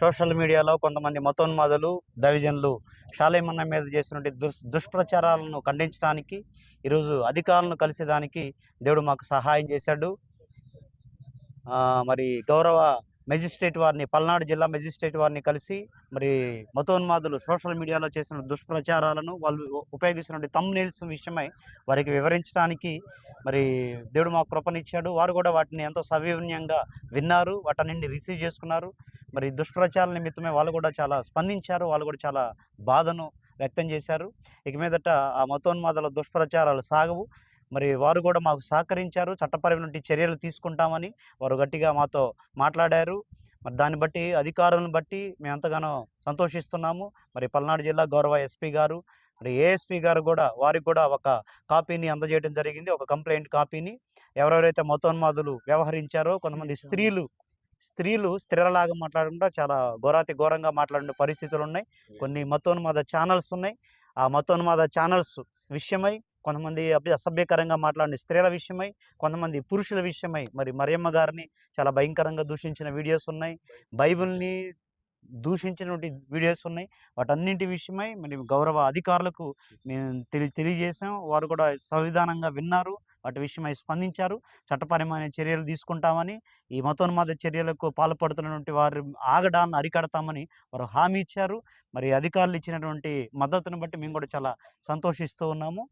Social మీడియాలో కొంతమంది మతోన్మాదులు దైవజనులు షాలేమన్న మీద చేసినటువంటి దుష్ దుష్ప్రచారాలను ఖండించడానికి ఈరోజు అధికారులను కలిసేదానికి దేవుడు మాకు సహాయం చేశాడు. మరి గౌరవ మెజిస్ట్రేట్ వారిని పల్నాడు జిల్లా మెజిస్ట్రేట్ వారిని కలిసి మరి మతోన్మాదులు సోషల్ మీడియాలో చేసిన దుష్ప్రచారాలను వాళ్ళు ఉ- ఉపయోగిస్తున్న తమ్నేల్స్ విషయమై వారికి వివరించడానికి మరి దేవుడు మాకు కృపనిచ్చాడు. వారు కూడా వాటిని ఎంతో సవివన్యంగా విన్నారు వాటన్నింటిని రిసీవ్ చేసుకున్నారు. మరి దుష్ప్రచారాల నిమిత్తమే వాళ్ళు కూడా చాలా స్పందించారు వాళ్ళు కూడా చాలా బాధను వ్యక్తం చేశారు. ఇక మీదట ఆ మతోన్మాదాల దుష్ప్రచారాలు సాగవు. మరి వారు కూడా మాకు సహకరించారు చట్టపరమైన చర్యలు తీసుకుంటామని వారు గట్టిగా మాతో మాట్లాడారు. మరి దాన్ని బట్టి అధికారులను బట్టి మేము ఎంతగానో సంతోషిస్తున్నాము. మరి పల్నాడు జిల్లా గౌరవ ఎస్పీ గారు మరి ఏఎస్పీ గారు కూడా వారికి కూడా ఒక కాపీని అందజేయడం జరిగింది ఒక కంప్లైంట్ కాపీని. ఎవరెవరైతే మతోన్మాదులు వ్యవహరించారో కొంతమంది స్త్రీలు స్త్రీలు స్త్రీలలాగా మాట్లాడకుండా చాలా ఘోరాతి ఘోరంగా మాట్లాడిన పరిస్థితులు ఉన్నాయి కొన్ని మతోన్మాద ఛానల్స్ ఉన్నాయి. ఆ మతోన్మాద ఛానల్స్ విషయమై కొంతమంది అసభ్యకరంగా మాట్లాడిన స్త్రీల విషయమై కొంతమంది పురుషుల విషయమై మరి మరియమ్మ గారిని చాలా భయంకరంగా దూషించిన వీడియోస్ ఉన్నాయి. బైబిల్ని దూషించినటువంటి వీడియోస్ ఉన్నాయి. వాటన్నింటి విషయమై మరి గౌరవ అధికారులకు మేము తెలి తెలియజేసాం వారు కూడా సంవిధానంగా విన్నారు. వాటి విషయమై స్పందించారు. చట్టపరమైన చర్యలు తీసుకుంటామని ఈ మతోన్మాద చర్యలకు పాల్పడుతున్నటువంటి వారు ఆగడాన్ని అరికడతామని వారు హామీ ఇచ్చారు. మరి అధికారులు ఇచ్చినటువంటి మద్దతును బట్టి మేము కూడా చాలా సంతోషిస్తూ ఉన్నాము.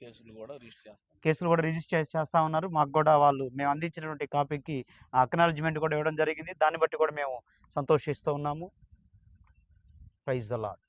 కేసులు కూడా రిజిస్టర్ చేస్తాం కేసులు కూడా రిజిస్టర్ చేస్తా ఉన్నారు. మాకు కూడా వాళ్ళు మేము అందించినటువంటి కాపీకి అక్నాలజ్మెంట్ కూడా ఇవ్వడం జరిగింది. దాన్ని బట్టి కూడా మేము సంతోషిస్తూ ఉన్నాము. Praise the lord